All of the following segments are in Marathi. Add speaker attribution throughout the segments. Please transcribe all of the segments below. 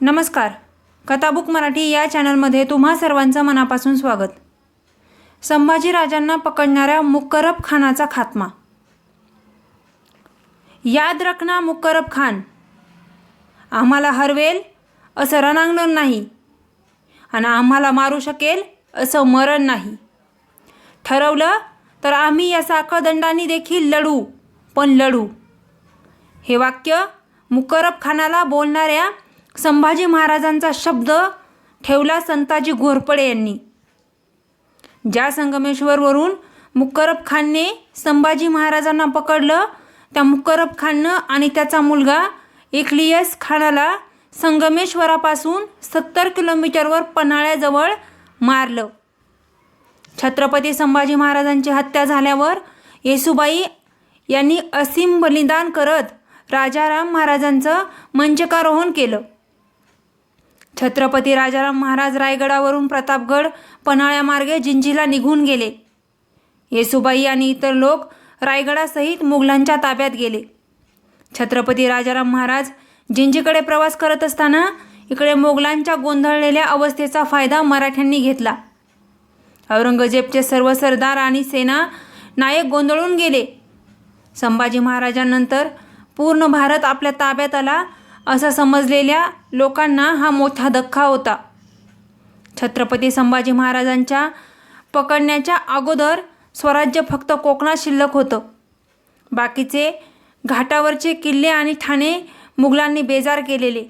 Speaker 1: नमस्कार. कथाबुक मराठी या चॅनलमध्ये तुम्हा सर्वांचं मनापासून स्वागत. संभाजीराजांना पकडणाऱ्या मुक्करब खानाचा खात्मा. याद रखना मुक्करब खान. आम्हाला हरवेल असं रणांगण नाही. आणि आम्हाला मारू शकेल असं मरण नाही. ठरवलं तर आम्ही या साखळदंडांनी देखील लढू पण लढू. हे वाक्य मुकरब खानाला बोलणाऱ्या संभाजी महाराजांचा शब्द ठेवला संताजी घोरपडे यांनी. ज्या संगमेश्वरवरून मुकरब खानने संभाजी महाराजांना पकडलं त्या मुकरब खाननं आणि त्याचा मुलगा इखलियस खानाला संगमेश्वरापासून सत्तर किलोमीटरवर पन्हाळ्याजवळ मारलं. छत्रपती संभाजी महाराजांची हत्या झाल्यावर येसुबाई यांनी असीम बलिदान करत राजाराम महाराजांचं मंचकारोहण केलं. छत्रपती राजाराम महाराज रायगडावरून प्रतापगड पन्हाळ्यामार्गे जिंजीला निघून गेले. येसुबाई आणि इतर लोक रायगडासहित मुघलांच्या ताब्यात गेले. छत्रपती राजाराम महाराज जिंजीकडे प्रवास करत असताना इकडे मोगलांच्या गोंधळलेल्या अवस्थेचा फायदा मराठ्यांनी घेतला. औरंगजेबचे सर्व सरदार आणि सेना नायक गोंधळून गेले. संभाजी महाराजांनंतर पूर्ण भारत आपल्या ताब्यात आला असं समजलेल्या लोकांना हा मोठा धक्का होता. छत्रपती संभाजी महाराजांच्या पकडण्याच्या अगोदर स्वराज्य फक्त कोकणात शिल्लक होतं. बाकीचे घाटावरचे किल्ले आणि ठाणे मुघलांनी बेजार केलेले.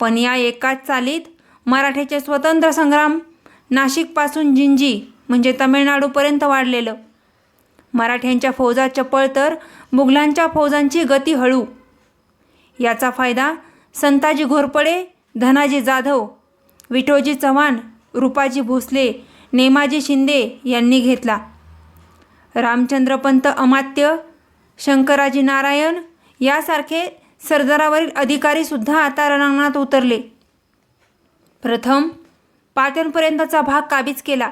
Speaker 1: पण या एकाच चालीत मराठ्याचे स्वतंत्र संग्राम नाशिकपासून जिंजी म्हणजे तमिळनाडूपर्यंत वाढलेलं. मराठ्यांच्या फौजा चपळ तर मुघलांच्या फौजांची गती हळू. याचा फायदा संताजी घोरपडे धनाजी जाधव विठोजी चव्हाण रूपाजी भोसले नेमाजी शिंदे यांनी घेतला. रामचंद्रपंत अमात्य शंकराजी नारायण यासारखे सरदारावरील अधिकारीसुद्धा आता रणांगणात उतरले. प्रथम पाटणपर्यंतचा भाग काबीज केला.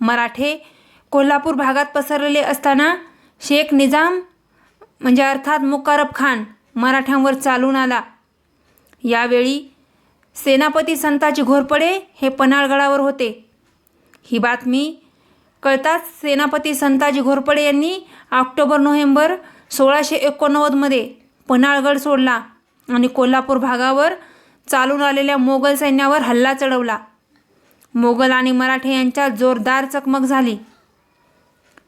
Speaker 1: मराठे कोल्हापूर भागात पसरलेले असताना शेख निजाम म्हणजे अर्थात मुकारब खान मराठ्यांवर चालून आला. यावेळी सेनापती संताजी घोरपडे हे पन्हाळगडावर होते. ही बातमी कळताच सेनापती संताजी घोरपडे यांनी ऑक्टोबर नोव्हेंबर सोळाशे एकोणनव्वदमध्ये पन्हाळगड सोडला आणि कोल्हापूर भागावर चालून आलेल्या मोगल सैन्यावर हल्ला चढवला. मोगल आणि मराठे यांच्यात जोरदार चकमक झाली.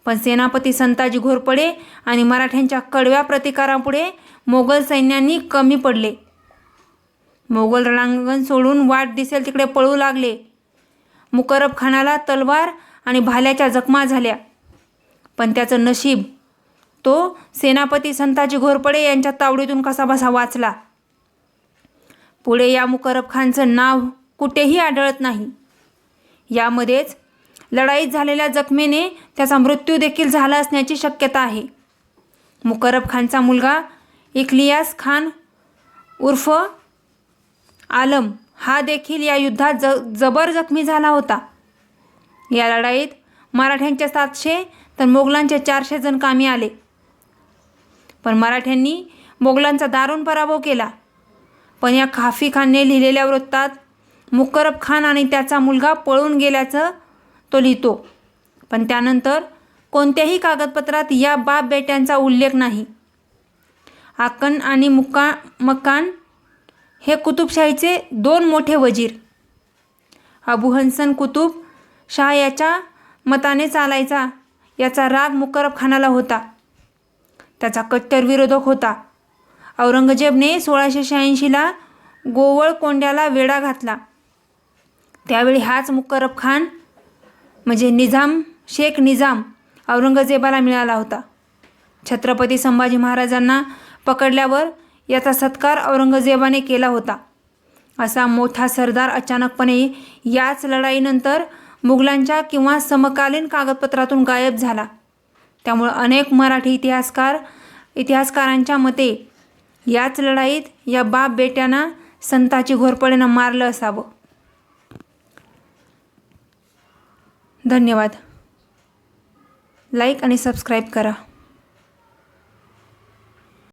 Speaker 1: पण सेनापती संताजी घोरपडे आणि मराठ्यांच्या कडव्या प्रतिकारापुढे मोगल सैन्यांनी कमी पडले. मोगल रणांगण सोडून वाट दिसेल तिकडे पळू लागले. मुकरब खानाला तलवार आणि भाल्याच्या जखमा झाल्या. पण त्याचं नशीब तो सेनापती संताजी घोरपडे यांच्या तावडीतून कसाबसा वाचला. पुढे या मुकरब खानचं नाव कुठेही आढळत नाही. यामध्येच लढाईत झालेल्या जखमीने त्याचा मृत्यू देखील झाला असण्याची शक्यता आहे. मुकरब खानचा मुलगा इखलियास खान उर्फ आलम हा देखील या युद्धात ज जबर जखमी झाला होता. या लढाईत मराठ्यांचे सातशे तर मोगलांचे चारशे जण कामी आले. पण मराठ्यांनी मोगलांचा दारुण पराभव केला. पण या खाफी खानने लिहिलेल्या वृत्तात मुकरब खान आणि त्याचा मुलगा पळून गेल्याचं तो लिहितो. पण त्यानंतर कोणत्याही कागदपत्रात या बाप बेट्यांचा उल्लेख नाही. आकन आणि मुका मकान हे कुतुबशाहीचे दोन मोठे वजीर. अबू हसन कुतुब शाह याच्या मताने चालायचा याचा राग मुकरब खानाला होता. त्याचा कट्टर विरोधक होता. औरंगजेबने सोळाशे शहाऐंशीला गोवळ कोंड्याला वेढा घातला. त्यावेळी हाच मुकरब खान म्हणजे निजाम शेख निजाम औरंगजेबाला मिळाला होता. छत्रपती संभाजी महाराजांना पकडल्यावर याचा सत्कार औरंगजेबाने केला होता. असा मोठा सरदार अचानकपणे याच लढाईनंतर मुघलांच्या किंवा समकालीन कागदपत्रातून गायब झाला. त्यामुळं अनेक मराठी इतिहासकार इतिहासकारांच्या मते याच लढाईत या बाप बेट्यांना संताची घोरपडेनं मारलं असावं. धन्यवाद. लाईक आणि सबस्क्राईब करा.